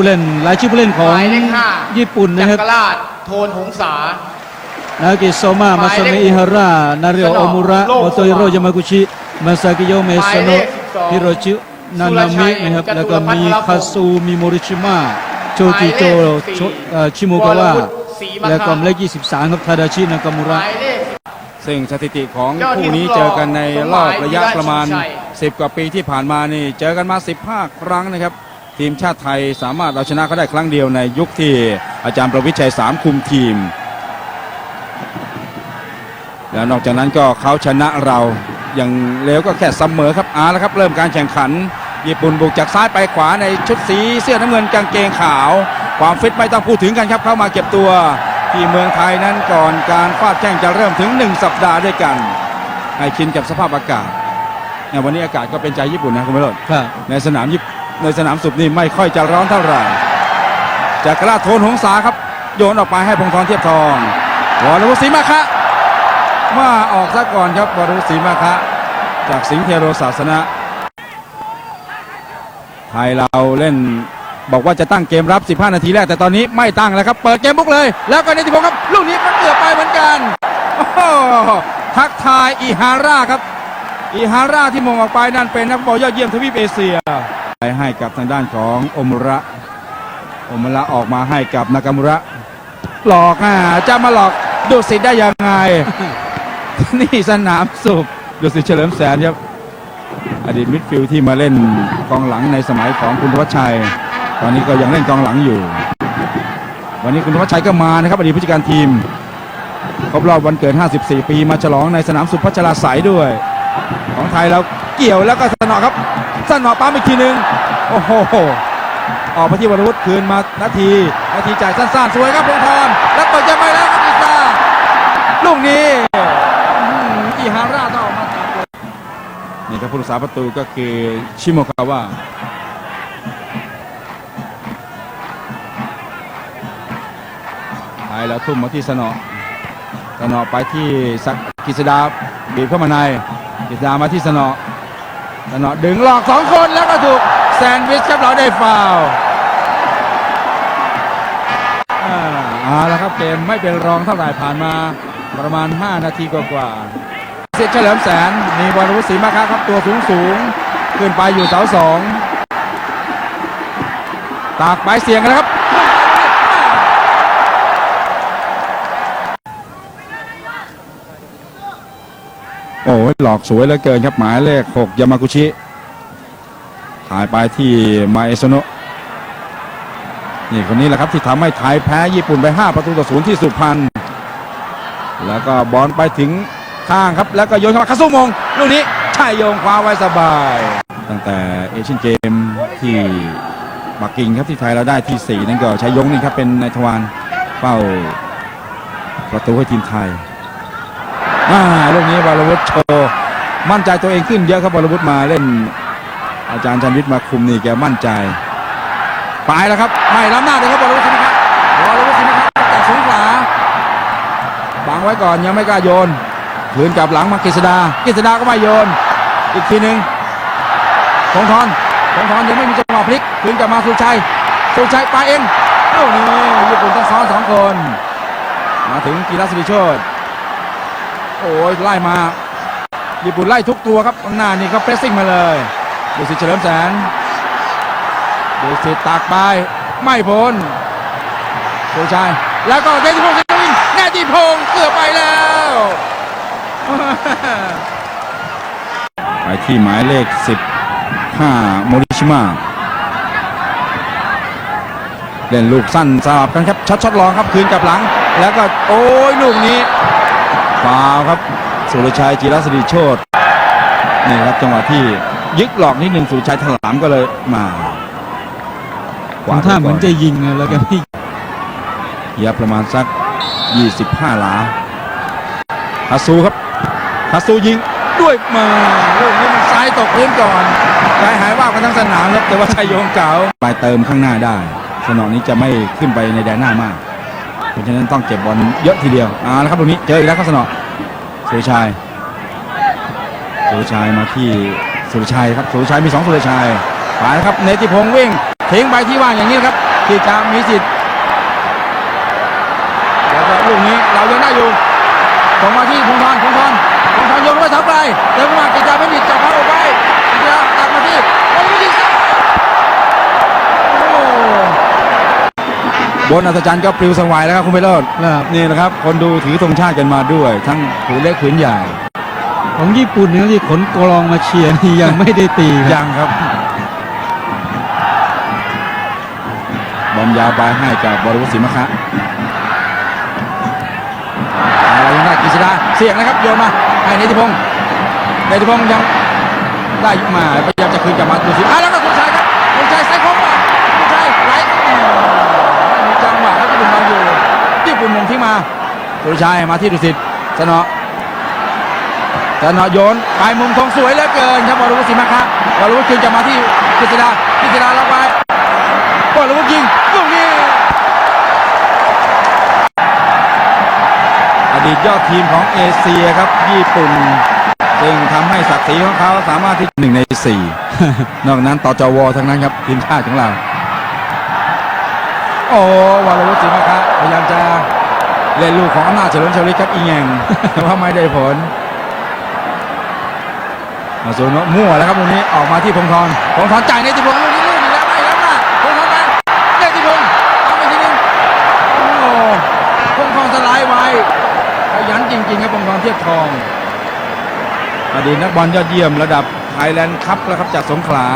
ผู้เล่นรายชื่อผู้เล่นของหมายเลขห้าญี่ปุ่นจันะครับกรราชโทนหงสานากิโซมามาซาเมอิฮาระนาริโอโอมุระโลกโอโตฮิโรยามากุชิมาซากิโยเมซโนะหมายเลข12ฮิโรชินานามินะครับสุรชัยแล้วก็มีจตุรพัฒน์คาซูมิโมริชิมะโชจิโจหมายเลขโชสี่เอ่อชิโมกาวะวรวุฒิศรีมะคะแล้วก็หมายเลข23ครับทาดาชินากามุหระ มายเลข ซึ่งสถิติของยอดทีคู่มนี้รองเจอกันในรอบระยะสมหมายประมาณวิราชชัย10 กว่าปีที่ผ่านมานี่ เจอกันมา 15 ครั้งนะครับ ทีมชาติไทยสามารถเอาชนะเขาได้ครั้งเดียวในยุคที่อาจารย์ประวิทย์ชัยสามคุมทีม แล้วนอกจากนั้นก็เขาชนะเราอย่างเร็วก็แค่เสมอครับเอาละครับเริ่มการแข่งขัน ญี่ปุ่นบุกจากซ้ายไปขวาในชุดสีเสื้อน้ำเงินกางเกงขาว ความฟิตไม่ต้องพูดถึงกันครับเข้ามาเก็บตัวที่เมืองไทยนั้นก่อนการฟาดแข้งจะเริ่มถึง 1 สัปดาห์ด้วยกัน ให้ชินกับสภาพอากาศเนี่ยวันนี้อากาศก็เป็นใจญี่ปุ่นนะคุณผู้ชมครับในสนามยิป ในสนามสุบนี่ไม่ค่อยจะร้อนเท่าไหร่จากกระลาโทนหงสาครับ โยนออกไปให้พงธรเทียบทองวรวุฒิศรีมาคะมาออกซะก่อนครับวรวุฒิศรีมาคะ จากสิงห์เทโรศาสนะไทยเราเล่นบอกว่าจะตั้งเกมรับ 15 นาทีแรก แต่ตอนนี้ไม่ตั้งแล้วครับ เปิดเกมบุกเลย แล้วก็เนติพงศ์ครับ ลูกนี้มันเกือบไปเหมือนกัน ทักทายอีฮาร่าครับ อีฮาร่าที่มองออกไปนั่นเป็นนักบอลยอดเยี่ยมทวีปเอเชียไปให้กับทางด้านของโอมุระโอมุระออกมาให้กับนากามุระหลอกอะจะมาหลอกดูสิได้ยังไง นี่สนามสุบดูสิเฉลิมแสนครับอดีตมิดฟิลด์ที่มาเล่นกองหลังในสมัยของคุณวัชชัย ตอนนี้ก็ยังเล่นกองหลังอยู่ วันนี้คุณวัชชัยก็มานะครับอดีตผู้จัดการทีมครบรอบวันเกิด 54 ปีมาฉลองในสนามสุพัชราสายด้วย ของไทยเราเกี่ยวแล้วก็สนอครับ สนอปั๊มอีกทีหนึ่งโอ้โหออกไปที่วรวุฒิคืนมานาที นาทีจ่ายสั้นๆ สวยครับพงธรแล้วเปิดยังไปแล้วครับอีซาลูกนี้อื้อหืออีฮาร่าต้องออกมาตัดนี่ครับผู้รักษาประตูก็คือชิโมคาวะไทยแล้วทุ่มมาที่สนอสนอไปที่สักกิษดาบีบเข้ามาใน กิดามาที่สนอสนอดึงหลอกสองคนแล้วก็ถูกแซนด์วิชครับเราได้ฟาวอาเอาละครับเกมไม่เป็นรองเท่าไหร่ผ่านมาประมาณ 5 นาทีกว่าๆเสร็จเฉลิมแสนมีบอลวุฒิศรีมาคะครับตัวสูงสูงขึ้นไปอยู่เสาสองตากไปเสียงกันแล้วครับ โออกสวยเหลือเกินครับหมายเลข 6 ยามากุชิถ่ายไปที่มาเอโซโนะนี่คนนี้แหละครับที่ทำให้ไทยแพ้ญี่ปุ่นไป 5 ประตูต่อศูนย์ที่สุพรรณแล้วก็บอลไปถึงข้างครับ แล้วก็โยนเข้ามาคาซุมงลูกนี้ใช่โยงคว้าไว้สบาย ตั้งแต่เอเชียนเกมที่ปักกิ่งครับที่ไทยเราได้ที่ 4 นั่นก็ใช้ยงนี่ครับเป็นนายทวารเป้าประตูให้ทีมไทยอ่าลูกนี้บอลวุฒิโชว์ มั่นใจตัวเองขึ้นเยอะครับบอลวุฒิมาเล่น อาจารย์ชันวิทย์มาคุมนี่แกมั่นใจไปแล้วครับ ไม่ล้ำหน้าเลยครับบอลวุฒิสินะครับบอลวุฒิสินะครับจากสงขลาบังไว้ก่อนยังไม่กล้าโยนคืนกลับหลังมากฤษดากฤษดาก็ไม่โยน อีกทีหนึ่งธงทอนธงทอนยังไม่มีจังหวะพลิกคืนกลับมาสุชัยสุชัยไปเองโอ้นี่ญี่ปุ่นต้องซ้อนสองคน มาถึงกีฬาสิริโชตโอ้ยไล่มา ญี่ปุ่นไล่ทุกตัวครับข้างหน้านี่เขาเพรสซิ่งมาเลยดูสิเฉลิมแสนดูสิตากไปไม่พ้นสุชายแล้วก็เนติพงศ์สิงห์วินเนติพงศ์เกือบไปแล้วไปที่หมายเลข 15โมริชิมาเล่นลูกสั้นสลับกันครับช็อตช็อตลองครับคืนกับหลัง แล้วก็โอ้ยลูกนี้ฟาวครับ สุรชัยจิรศรีโชตนี่ครับจังหวะที่ยึกหลอกนิดหนึ่งสุรชัยถลามก็เลยมาทำท่าเหมือนจะยิงนะแล้วก็ไม่เหยียบประมาณสัก 25 หลาฮัสซูครับฮัสซูยิงด้วยมาลูกนี้มันซ้ายตกพื้นก่อนใจหายว่าบกันทั้งสนามครับแต่ว่าชัยโยงเก่าไปเติมข้างหน้าได้ สนองนี้จะไม่ขึ้นไปในแดนหน้ามากเพราะฉะนั้นต้องเก็บบอลเยอะทีเดียวเอาละครับตรงนี้เจออีกแล้วครับสนอ สุรชัยสุรชัยมาที่สุรชัยครับสุรชัยมีสองสุรชัยไปครับเนติพงศ์วิ่งทิ้งไปที่ว่างอย่างนี้ครับที่จะมีสิทธิ์แล้วก็ลูกนี้เรายังได้อยู่ส่งมาที่พงธรพงธรพงธรโยนไว้ทับไปเดินมากิจจาไม่ดิดจับพาออกไปกิจจาตัดมาที่โอ้ยยิงโอ้ บนอัศจรรย์ก็ปลิวสวายแล้วครับคุณไปโรดครับนี่นะครับ คนดูถือธงชาติกันมาด้วย ทั้งผืนเล็กผืนใหญ่ ของญี่ปุ่นเนี่ยที่ขนกลองมาเชียร์นี่ยังไม่ได้ตีครับยังครับบอมยาวไปให้กับบริวุฒิศรีมะคะอะไรยังได้กฤษดาเสี่ยงนะครับโยนมาให้เนติพงศ์เนติพงศ์ยังได้ยุมาพยายามจะคืนกลับมาดูสิอะแล้วก็ ชัยมาที่ดุสิตสนอธนโยนไปมุมทองสวยเหลือเกินครับบอลวุฒิสิมะคะบอลวุฒิคืนจะมาที่กฤษดากฤษดารับไว้บอลวุฒิยิงลูกนี้อดีตยอดทีมของเอเชียครับญี่ปุ่นซึ่งทำให้ศักดิ์ศรีของเขาสามารถที่หนึ่งในสี่นอกนั้นต่อจวทั้งนั้นครับทีมชาติของเรา โอ้วอลวุฒิสิมะคะพยายามจะ เล่นลูกของอำนาจเฉลิมชลิตครับอีแงงแต่ว่าไม่ได้ผลมาสูนมั่วแล้วครับตรงนี้ออกมาที่พงธรพงธรจ่ายในติพงศ์ลูกนี้ลูกอีกแล้วไม่แล้วนะพงธรไปในติพงศ์เอาไปทีนึงโอ้พงธรสไลด์ไว้ขยันจริงๆครับพงธรเทียบทองอดีตนักบอลยอดเยี่ยมระดับไทยแลนด์คัพแล้วครับจากสงขลา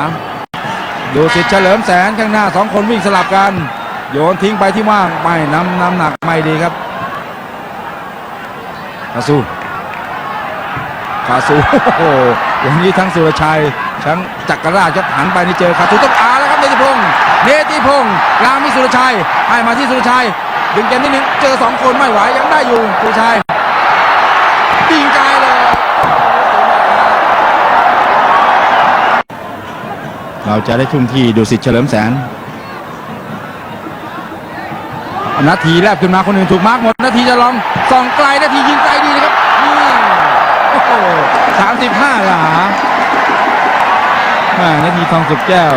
ดูสิทธิ์เฉลิมแสนข้างหน้าสองคนวิ่งสลับกัน โยนทิ้งไปที่ว่างไม่น้ำน้ำหนักไม่ดีครับ กระสู้คาซูโอ้โหวันนี้ทั้งสุรชัยทั้งจักรราชครับหันไปนี่เจอคาซูต้องอาแล้วครับเนติพงศ์เนติพงศ์ลางมีสุรชัยให้มาที่สุรชัยดึงเกมนิดนึงเจอสองคนไม่ไหวยังได้อยู่สุรชัยยิงไกลเลยเราจะได้ทุ่มที่ดูสิทธิ์เฉลิมแสน นาทีแรกขึ้นมาคนอื่นถูกมาร์กหมดนาทีจะลองส่องไกลนาทียิงไกลดีนะครับนี่โอ้โหสามสิบห้าหลาแม่นาทีทองสุกแก้ว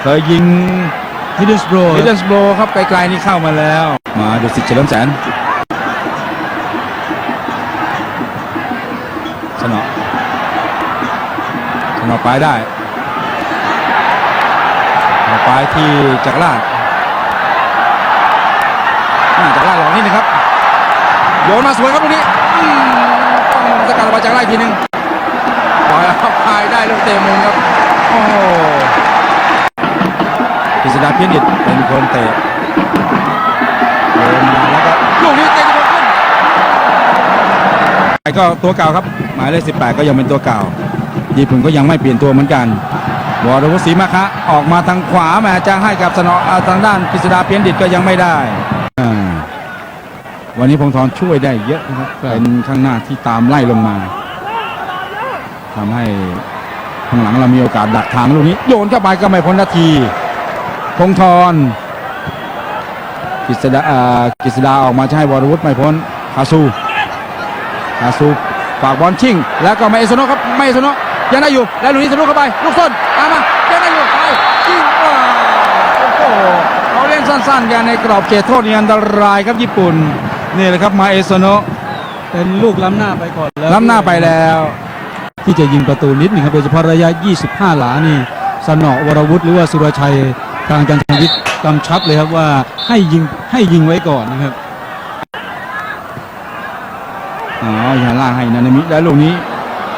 เคยยิงฮิดเดนสโบรมิดเดิลสโบครับไกลๆนี่เข้ามาแล้ว มาดูสิทธิ์เฉลิมแสนสนอสนอไปได้เอาไปที่จักรราช อ่าจักรราหลอกนิดนึงครับ โยนมาสวยครับตรงนี้สกัดมาจากไล่ทีหนึงปล่อยเอาพายได้ลูกเตะมุมครับ โอ้โหกฤษดาเพียรดิตเป็นคนเตะโยนมาแล้วก็ลูกนี้เตะขึ้นไปก็ตัวเก่าครับ หมายเลข18 ก็ยังเป็นตัวเก่า ญี่ปุ่นก็ยังไม่เปลี่ยนตัวเหมือนกันวรวุฒิศรีมะคะออกมาทางขวาแหมจะให้กับสนอทางด้านกฤษดาเพียรดิตก็ยังไม่ได้ วันนี้พงธรช่วยได้เยอะนะครับเป็นข้างหน้าที่ตามไล่ลงมาทำให้ข้างหลังเรามีโอกาสดักทางลูกนี้ โยนเข้าไปก็ไม่พ้นนาทีพงธรกฤษดาอ่ากฤษดาออกมาจะให้วรวุฒิไม่พ้นคาซูคาซูฝากบอลชิ่ง แล้วก็ไม่เอสโนะครับไม่เอสโนะยังได้อยู่แล้วลูกนี้สนุกเข้าไปลูกส้นตามมายังได้อยู่ไปชิ่งว้าวโอ้โหเขาเล่นสั้นๆกันในกรอบเขตโทษนี่อันตรายครับญี่ปุ่น นี่แหละครับมาเอสโนะเป็นลูกล้ำหน้าไปก่อนแล้วล้ำหน้าไปแล้ว ที่จะยิงประตูนิดหนึ่งครับโดยเฉพาะระยะ 25 หลานี่สนอวรวุฒิหรือว่าสุรชัยทางจันทวิทย์กำชับเลยครับว่าให้ยิงให้ยิงไว้ก่อนนะครับอ๋ออย่าล่าให้นานามิแล้วลูกนี้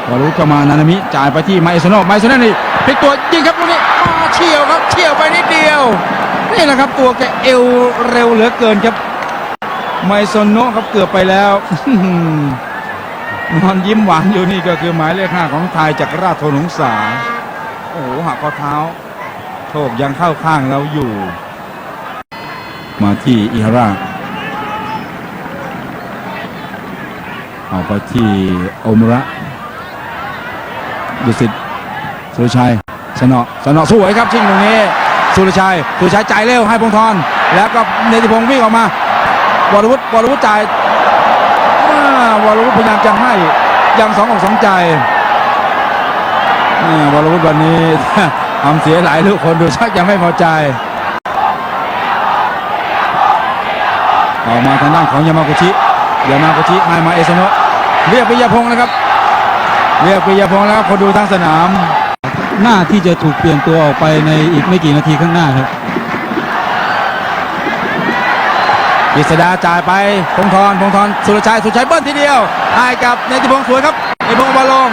วอลลุเข้ามานานามิจ่ายไปที่ไมเอสโนะไมเอสโนะนี่พลิกตัวยิงครับลูกนี้มาเฉียวครับเฉียวไปนิดเดียวนี่แหละครับตัวแกเอวเร็วเหลือเกินครับ ไมเอสโนะครับเกือบไปแล้วนอนยิ้มหวานอยู่นี่ก็คือหมายเลขห้าของไทยจากราชโทนงษาโอ้โหหักข้อเท้าโชคยังเข้าข้างเราอยู่ มาที่อิฮาราเอาไปที่โอมระดุสิตสุรชัยสนอสนอสวยครับชิงตรงนี้ สุรชัย สุรชัยใจเร็วให้พงธรแล้วก็เนติพงศ์วิ่งออกมา วรวุฒิวรวุฒิจ่ายวรวุฒิพยายามจะให้ยังสองอกสองใจอ่าวรวุฒิวันนี้ทำเสียหลายลูกคนดูชักยังไม่พอใจ ออกมาทางด้านของยามากุชิยามากุชิให้มาเอสโนะเรียกปิยพงศ์นะครับ เรียกปิยพงศ์แล้วครับคนดูทั้งสนาม หน้าที่จะถูกเปลี่ยนตัวออกไปในอีกไม่กี่นาทีข้างหน้าครับ กฤษดาจ่ายไปพงธรพงธรสุรชัยสุรชัยเบิ้ลทีเดียวให้กับเนติพงศ์สวยครับเนติพงศ์บอลลง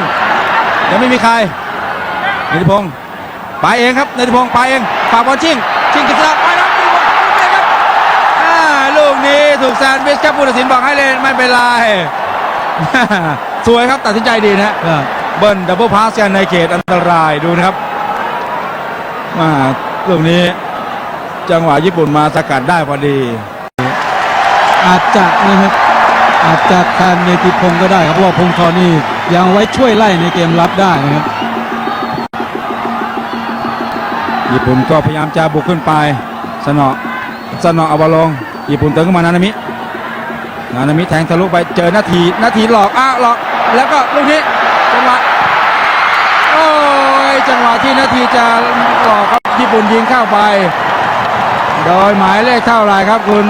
ยังไม่มีใครเนติพงศ์ไปเองครับเนติพงศ์ไปเองฝากบอลชิงชิงกฤษดาไปแล้วเนติพงศ์ลูกนี้ครับอ่าลูกนี้ถูกแซนด์วิชครับผู้ตัดสินบอกให้เล่นไม่เป็นไรสวยครับตัดสินใจดีนะฮะก็เบิ้ลดับเบิลพาสกันในเขตอันตรายดูนะครับมาลูกนี้ จังหวะญี่ปุ่นมาสกัดได้พอดี อาจจะนะครับอาจจะแทนเนติพงศ์ก็ได้ครับเพราะว่าพงศ์ธรนี่ยังไว้ช่วยไล่ในเกมรับได้นะครับญี่ปุ่นก็พยายามจะบุกขึ้นไปสนอสนออาบอลงญี่ปุ่นเติมเข้ามานานามินานามิแทงทะลุไปเจอนาทีนาทีหลอกอ้าหลอกแล้วก็ลูกนี้จังหวะโอ้ยจังหวะที่นาทีจะหลอกครับญี่ปุ่นยิงเข้าไป โดยหมายเลขเท่าไรครับคุณ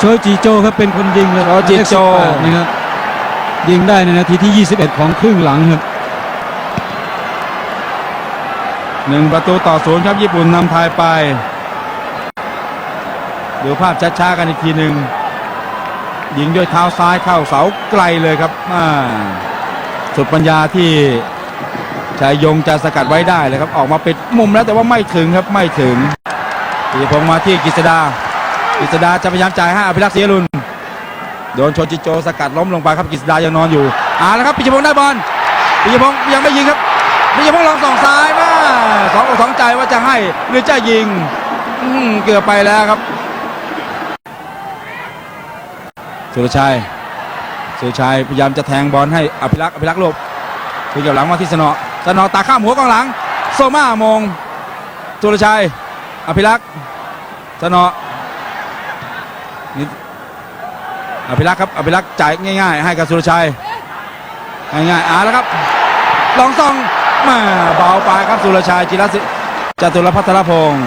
โชจิโจครับเป็นคนยิงเลยโชจิโจ เลข18นะครับยิงได้ในนาทีที่ 21 ของครึ่งหลังครับหนึ่งประตูต่อศูนย์ครับญี่ปุ่นนำไทยไป ดูภาพช้าๆกันอีกทีหนึ่งยิงด้วยเท้าซ้ายเข้าเสาไกลเลยครับอ่าสุดปัญญาที่ชายยงจะสกัดไว้ได้เลยครับ ออกมาปิดมุมแล้วแต่ว่าไม่ถึงครับไม่ถึงปีพงษ์มาที่กฤษดา กฤษดาจะพยายามจ่ายให้อภิรักษ์ศรีอรุณโดนโชจิโจสกัดล้มลงไปครับกฤษดายังนอนอยู่อ่าแล้วครับปิยพงษ์ได้บอลปิยพงษ์ยังไม่ยิงครับปิยพงษ์ลองส่องซ้ายมาสองอกสองใจว่าจะให้หรือจะยิงอืเกือบไปแล้วครับ สุรชัยสุรชัยพยายามจะแทงบอลให้อภิรักษ์อภิรักษ์หลบถึงกับหลังมาที่สนอสนอตาข้ามหัวกองหลังโซมามงสุรชัยอภิรักษ์สนอ อภิรักษ์ครับอภิรักษ์จ่ายง่าย ๆ ให้กับสุรชัยง่ายๆอ่าแล้วครับลองส่องมาเบาไปครับสุรชัยจิรศิจตุรพัทรพงศ์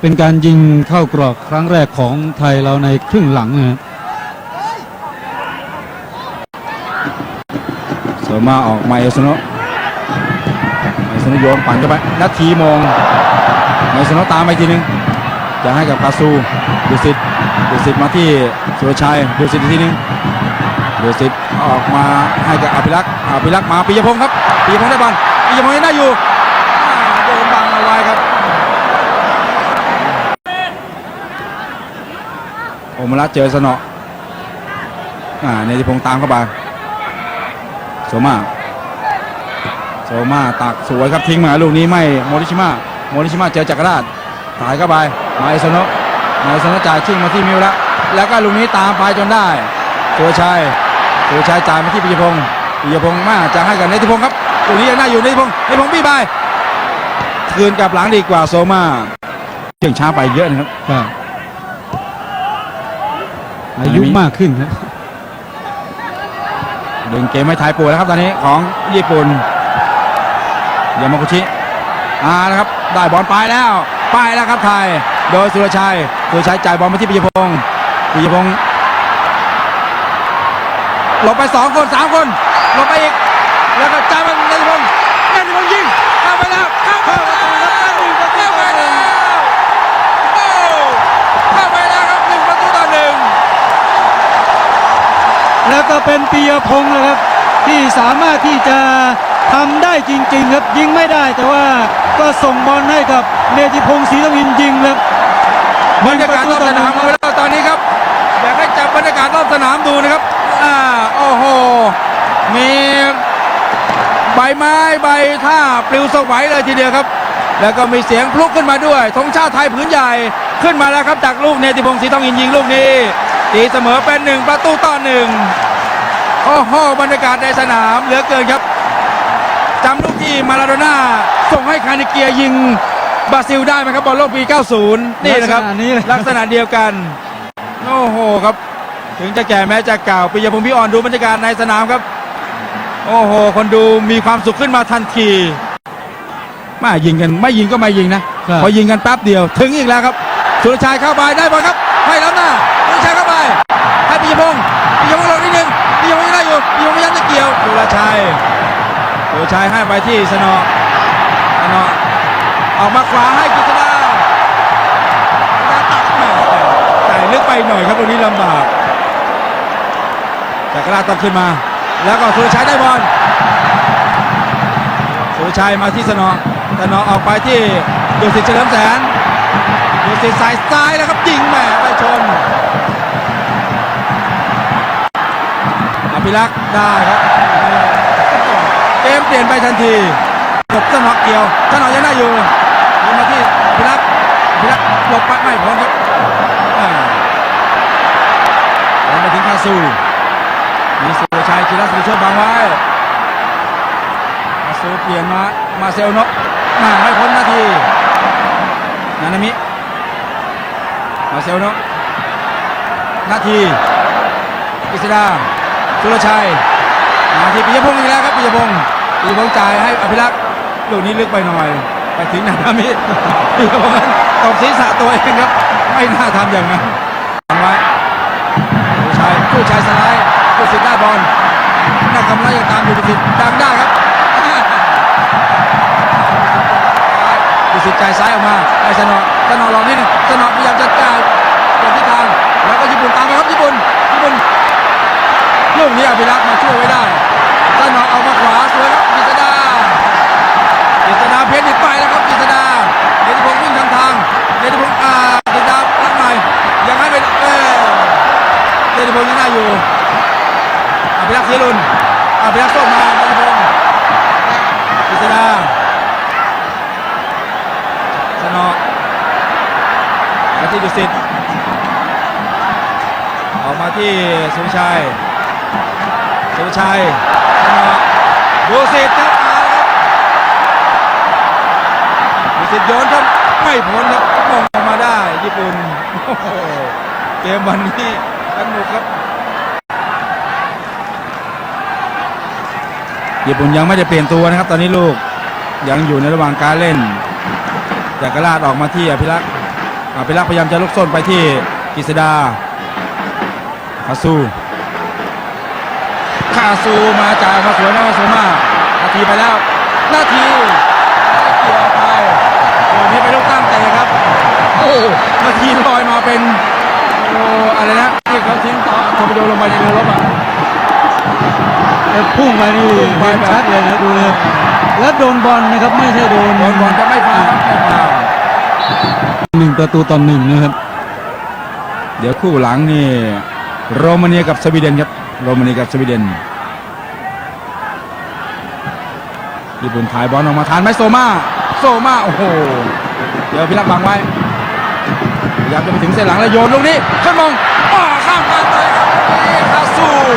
เป็นการยิงเข้ากรอบครั้งแรกของไทยเราในครึ่งหลังนะครับเสริมมาออกมาเอลสโนะเอลสโนะโยนปั่นเข้าไปนาทีมงเอลสโนะตามไปทีหนึง จะให้กับคาซูดูสิตดูสิตมาที่สุรชัยดูสิตทีนึงดูสิตออกมาให้กับอภิรักษ์อภิรักษ์มาปิยพงศ์ครับปิยพงศ์ได้บอลปิยพงศ์ยังได้อยู่โดนบังเอาไว้ครับโอมรัตเจอสนออ่าเนติพงศ์ตามเข้าไปโซมาโซมาตักสวยครับทิ้งมาลูกนี้ไม่โมริชิมะโมริชิมะเจอจักรราชถ่ายเข้าไป มาเอสโนะมาเอสโนะจ่ายชิ่งมาที่มิวละแล้วก็ลูกนี้ตามไปจนได้ตัวชัยตัวชัยจ่ายมาที่ปิยพงศ์ปิยพงศ์มาจะให้กับเนติพงศ์ครับลูกนี้ยังได้อยู่เนติพงศ์เนติพงศ์บี้ไปคืนกลับหลังดีกว่าโซมาเชื่องช้าไปเยอะนะครับครับอายุมากขึ้นครับดึงเกมไม่ทายป่วยแล้วครับตอนนี้ของญี่ปุ่นยามากุชิอ่านะครับ ได้บอลไปแล้ว ไปแล้วครับไทย โดยสุรชัย สุรชัยจ่ายบอลมาที่ปิยพงศ์ปิยพงศ์หลบไปสองคนสามคนหลบไปอีก แล้วก็จ่ายมันเนติพงศ์เนติพงศ์ยิงเข้าไปแล้วเข้าเข้าประตูครับหนึ่งประตูเข้าไปแล้วโอ้เข้าไปแล้วครับหนึ่งประตูต่อหนึ่งแล้วก็เป็นปียพงศ์นะครับที่สามารถที่จะทำได้จริง ๆ ครับยิงไม่ได้แต่ว่าก็ส่งบอลให้กับเนติพงศ์ศรีทวินยิงครับ บรรยากาศรอบสนามเอาไว้แล้วตอนนี้ครับ อยากให้จับบรรยากาศรอบสนามดูนะครับ อ่า โอ้โห มีใบไม้ใบท่าปลิวสวัยเลยทีเดียวครับ แล้วก็มีเสียงพลุกขึ้นมาด้วยธงชาติไทยผืนใหญ่ขึ้นมาแล้วครับจากลูกเนติพงศ์ศรีทองอินยิงลูกนี้ตีเสมอเป็นหนึ่งประตูต่อหนึ่งโอ้โหบรรยากาศในสนามเหลือเกินครับจำลูกที่มาราโดน่าส่งให้คานิเกียยิง บราซิลได้ไหมครับบอลโลกปี 90 นี่นะครับ ลักษณะนี้เลย ลักษณะเดียวกัน โอ้โหครับ ถึงจะแก่แม้จะเก่าปิยพงศ์พี่อ่อนดูบรรยากาศในสนามครับ โอ้โห คนดูมีความสุขขึ้นมาทันทีมายิงกันไม่ยิงก็ไม่ยิงนะ ครับ พอยิงกันแป๊บเดียว ถึงอีกแล้วครับสุรชัยเข้าไปได้บอลครับให้ล้ำหน้าสุรชัยเข้าไปให้ปิยพงศ์ปิยพงศ์ลงนิดนึงปิยพงศ์ยังได้อยู่ปิยพงศ์พยายามจะเกี่ยวสุรชัยสุรชัยให้ไปที่สนอสนอ ออกมาขวาให้กฤษดาตัดแหม่แต่ลึกไปหน่อยครับตรงนี้ลำบากแต่กระลาต้องขึ้นมา แล้วก็สุรชัยได้บอลสุรชัยมาที่สนอสนอออกไปที่ดุสิตเฉลิมแสนดุสิตสายซ้ายแล้วครับยิงแหม่ไปชนอภิรักษ์ได้ครับเกมเปลี่ยนไปทันทีกบสนอเกี่ยวสนอยังได้อยู่ ยิรักษ์อภิรักษ์หลบไปไม่พ้นครับอ่าบอลมาถึงคาซูมีสุรชัยจิรัสมุโชคบังไว้มาซูเปลี่ยนมา มาเซลโนมาให้พ้นนาทีนานามิ มาเซลโนนาทีกฤษดาสุรชัยมาทีปิยพงศ์อีกแล้วครับปิยพงศ์ปิยพงศ์จ่ายให้อภิรักษ์ลูกนี้ลึกไปหน่อย ไปถึงนานามิพงศ์นั้นตบศีรษะตัวเองครับ ไม่น่าทำอย่างนั้นทำไว้สุรชัยผู้ชายสไลด์ผู้สิทธิ์ได้บอลนักกำลังยังตามอยู่ดุสิตดังได้ครับดุสิตจ่ายซ้ายออกมาไอ้สนอสนอลองนิดนึงสนอพยายามจะจ่ายเปลี่ยนทิศทางแล้วก็ญี่ปุ่นตามไปครับญี่ปุ่นญี่ปุ่นลูกนี้อภิรักษ์มาช่วยไว้ได้สนอเอามาขวาสวยครับกฤษดากฤษดาเพชรอีกไปแล้วครับกฤษดาเดชพงศ์วิ่งทางทางเดชพงศ์อ่ากฤษดารับหน่อยยังให้เป็นเออเดชพงศ์ ยังได้อยู่อภิรักษ์เสียรุนอภิรักษ์ส่งมาเดชพงศ์กฤษดาสนอมาที่ดุสิตออกมาที่สุชัยสุชัยสนอดุสิตครับเอาครับดุสิตโยนครับไม่พ้นครับมองมาได้ญี่ปุ่นเกมวันนี้ สนุกครับญี่ปุ่นยังไม่ได้เปลี่ยนตัวนะครับ ตอนนี้ลูกยังอยู่ในระหว่างการเล่นจากกระลาดออกมาที่อภิรักษ์อภิรักษ์พยายามจะลุกส้นไปที่กฤษดาคาซูคาซูมาจายมาสวยนะมาสวยมากนาทีไปแล้วนาทีเกี่ยวไปตัวนี้ไปลูกตั้งเตะครับ โอ้นาทีลอยมาเป็นโอ้อะไรนะที่เขาทิ้งต่อทอร์ปิโดลง ไปในเรือรบอะแต่พุ่งไปนี่พุ่งไปเห็นแบบชัดเลยนะดูเลยแล้วโดนบอลนะครับไม่ใช่โดนบอลบอลจะไม่ฟาวครับไม่ฟาวหนึ่งประตูต่อหนึ่งนะครับ เดี๋ยวคู่หลังนี่โรมาเนียกับสวีเดนครับโรมาเนียกับสวีเดนญี่ปุ่นถ่ายบอลออกมาทานไหมโซมาโซมาโอ้โหเดี๋ยวพิรักษ์บังไว้พยายามจะไปถึงเส้นหลังแล้วโยนลูกนี้ขึ้นมองอ้อข้ามกลางไปครับ นี่คาซู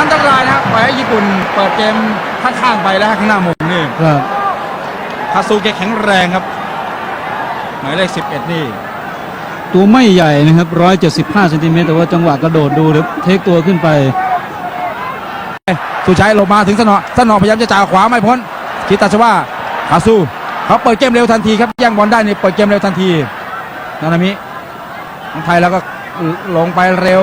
อันตรายนะครับปล่อยให้ญี่ปุ่นเปิดเกมข้างๆไปแล้วข้างหน้ามงนี่ครับคาซูแกแข็งแรงครับ หมายเลข11 นี่ ตัวไม่ใหญ่นะครับ 175เซนติเมตรแต่ว่าจังหวะกระโดดดูครับเทคตัวขึ้นไป สุชัยหลบมาถึงสนอสนอพยายามจะจ่ายขวาไม่พ้นคิดตาชว่าคาซูเขาเปิดเกมเร็วทันทีครับแย่งบอลได้นี่เปิดเกมเร็วทันทีนานามิของไทยแล้วก็ลงไปเร็ว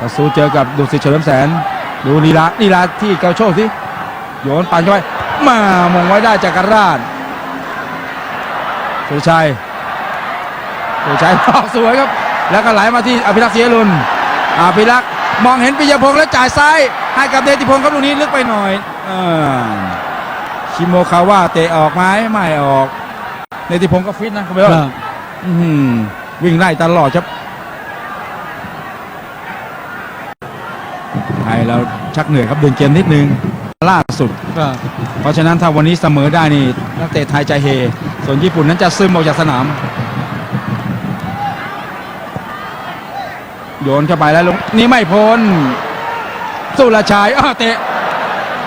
คาซูเจอกับดุสิตเฉลิมแสน ดูลีลาลีลาที่เกาโชสิโยนปั่นเข้าไปมามงไว้ได้จากการราชสุชัยสุชัยออกสวยครับ แล้วก็ไหลมาที่อภิรักษ์เสียรุนอภิรักษ์มองเห็นปิยพงษ์แล้วจ่ายซ้ายให้กับเดชติพงศ์ครับลูกนี้ลึกไปหน่อยอาชิโมคาว่าเตะออกไหมไม่ออกเดชติพงศ์ก็ฟิตนะคุณผู้ชคมรับอื้อหือวิ่งไล่ตลอดครับ ไทยเราชักเหนื่อยครับเดินเกมนิดนึงล่าสุดครับเพราะฉะนั้นถ้าวันนี้เสมอได้นี่นักเตะไทยใจเฮ ส่วนญี่ปุ่นนั้นจะซึมออกจากสนาม โยนเข้าไปแล้วลงนี่ไม่พ้นสุรชัยอ้าวเตะ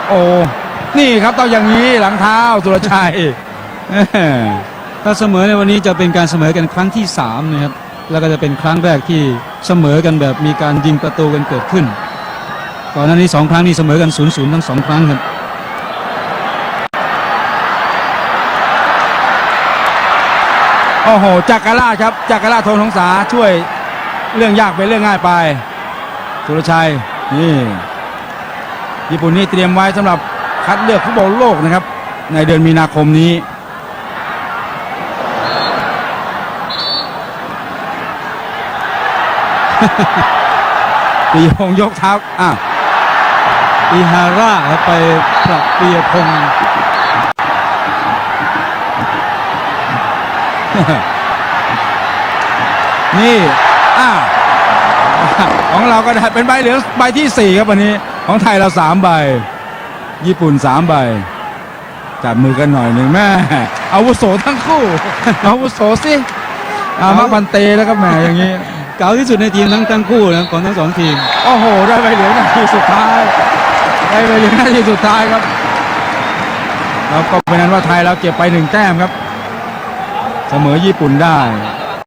โอ้ นี่ครับต้องอย่างนี้หลังเท้าสุรชัยเอ้อถ้าเสมอในวันนี้จะเป็นการเสมอกันครั้งที่สามนะครับ แล้วก็จะเป็นครั้งแรกที่เสมอกันแบบมีการยิงประตูกันเกิดขึ้น ก่อนหน้านี้สองครั้งนี่เสมอกัน0ูนย์ทั้งสองครั้งครับโอ้โหจักรล่าครับจักรล่าชทองสงสาช่วยเรื่องยากเป็นเรื่องง่ายไปสุรชัยนี่ญี่ปุ่นนี่เตรียมไว้สำหรับคัดเลือกฟุตบอลโลกนะครับ ในเดือนมีนาคมนี้ปีหงยกเท้าอะ อิฮาร่าครับไปปรับเปียพงศ์นี่อะของเราก็ได้เป็นใบเหลืองใบที่สี่ครับวันนี้ ของไทยเราสามใบ ญี่ปุ่นสามใบ จับมือกันหน่อยหนึ่งแม่อาวุโสทั้งคู่อาวุโสสิอามาบันเตแล้วก็แหมอย่างนี้ เก่าที่สุดในทีมทั้งทั้งคู่นะของทั้งสองทีม โอ้โห ได้ใบเหลืองนาทีสุดท้าย ได้ใบเหลืองนาทีสุดท้ายครับ แล้วก็เป็นนั้นว่าไทยเราเก็บไปหนึ่งแต้มครับ เสมอญี่ปุ่นได้